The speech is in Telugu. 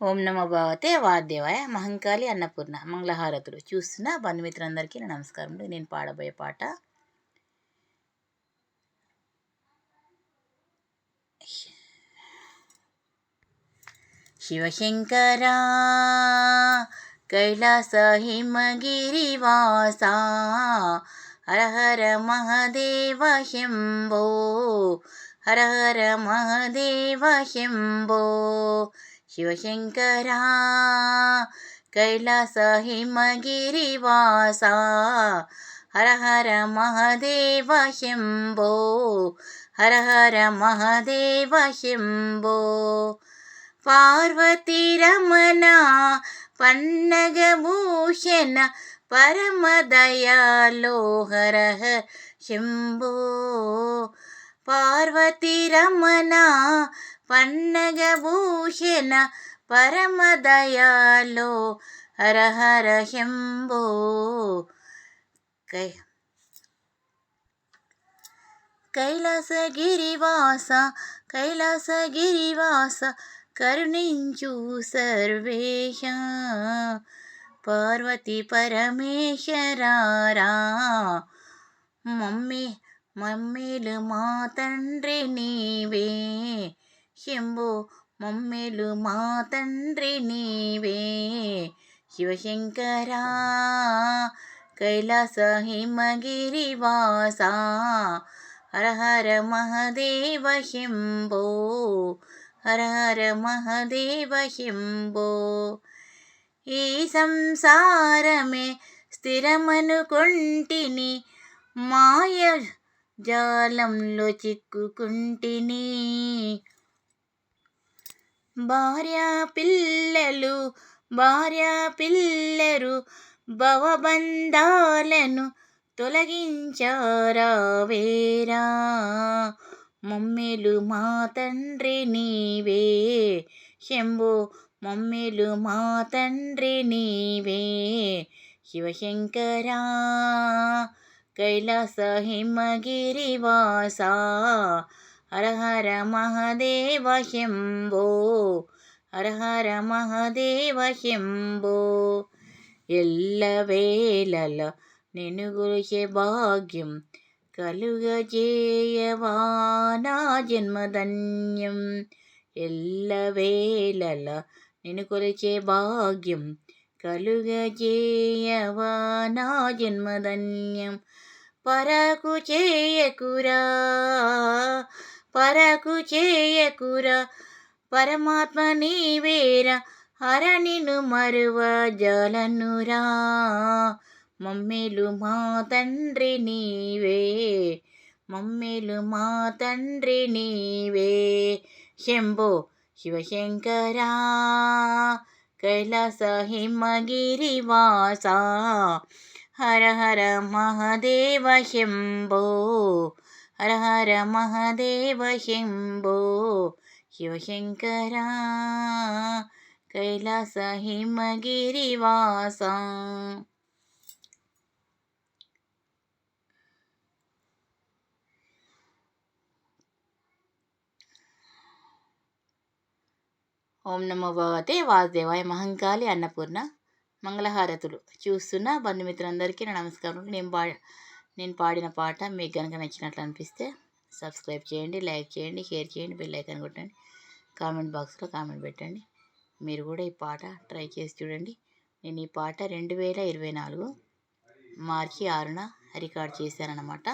ఓం నమ భగవతే వాద్యవాయ మహంకాళి అన్నపూర్ణ మంగళహారతుడు చూస్తున్న బంధుమిత్రులందరికీ నా నమస్కారం నేను పాడబోయే పాట శివశంకరా కైలాస హిమగిరివాస హర హర మహదేవ శంభో హర హర మహదేవ శంభో शिवशङ्करा कैलासहिमगिरिवासा हर हर महदेव शिम्भो हर हर महदेव शिम्भो पार्वतीरमना पन्नगभूषन् परमदया हर शिम्भो पार्वतीरमना పన్నగభూషణ పరమదయాలో హర హర శంభో. కై కైలాసగిరివాస కైలాసగిరివాస కరుణించు సర్వేశ. పార్వతి పరమేశ్వరారా మమ్మీ మమ్మీలు మా తండ్రి నీవే. శంభో మమ్మేలు మా తండ్రి నీవే. శివశంకరా కైలాస హిమగిరివాస హర హర మహదేవ శంభో హర హర మహదేవ శంభో. ఈ సంసారమే స్థిరమనుకొంటిని మాయ జాలంలో చిక్కుకుంటిని. భార్య పిల్లలు భార్య పిల్లరు భవబంధాలను తొలగించారా వేరా? మమ్మీలు మా తండ్రి నీవే. శంభు మమ్మీలు మా తండ్రి నీవే. శివశంకరా కైలాస హిమగిరివాసా హర హర మహదేవ శంభో హర హర మహదేవ శంభో ఎల్లవేళల నేను గురిచే భాగ్యం కలుగజేయవా నా జన్మధన్యం ఎల్లవేళల నేను కొలిచే భాగ్యం కలుగజేయవా నా జన్మధన్యం పరకు చేయకురా పరకు చేయకురా. పరమాత్మ నీవేరా. హర హరణిను మరువ జలనురా. మమ్మీలు మా తండ్రి నీవే. మమ్మీలు మా తండ్రి నీవే. శంభో శివశంకరా. కైలాస హిమగిరివాస హర హర మహదేవ శంభో. హర హర మహదేవ శంభో శివశంకర కైలాస హిమగిరివాస ఓం నమో భగవతే వాసుదేవాయ మహంకాళి అన్నపూర్ణ మంగళహారతులు. చూస్తున్న బంధుమిత్రులందరికీ నా నమస్కారం నేను బా నేను పాడిన పాట మీకు కనుక నచ్చినట్లు అనిపిస్తే సబ్స్క్రైబ్ చేయండి లైక్ చేయండి షేర్ చేయండి బెల్ ఐకాన్ కొట్టండి. కామెంట్ బాక్స్లో కామెంట్ పెట్టండి. మీరు కూడా ఈ పాట ట్రై చేసి చూడండి. నేను ఈ పాట రెండు వేల ఇరవై నాలుగు మార్చి ఆరున రికార్డ్ చేశానన్నమాట.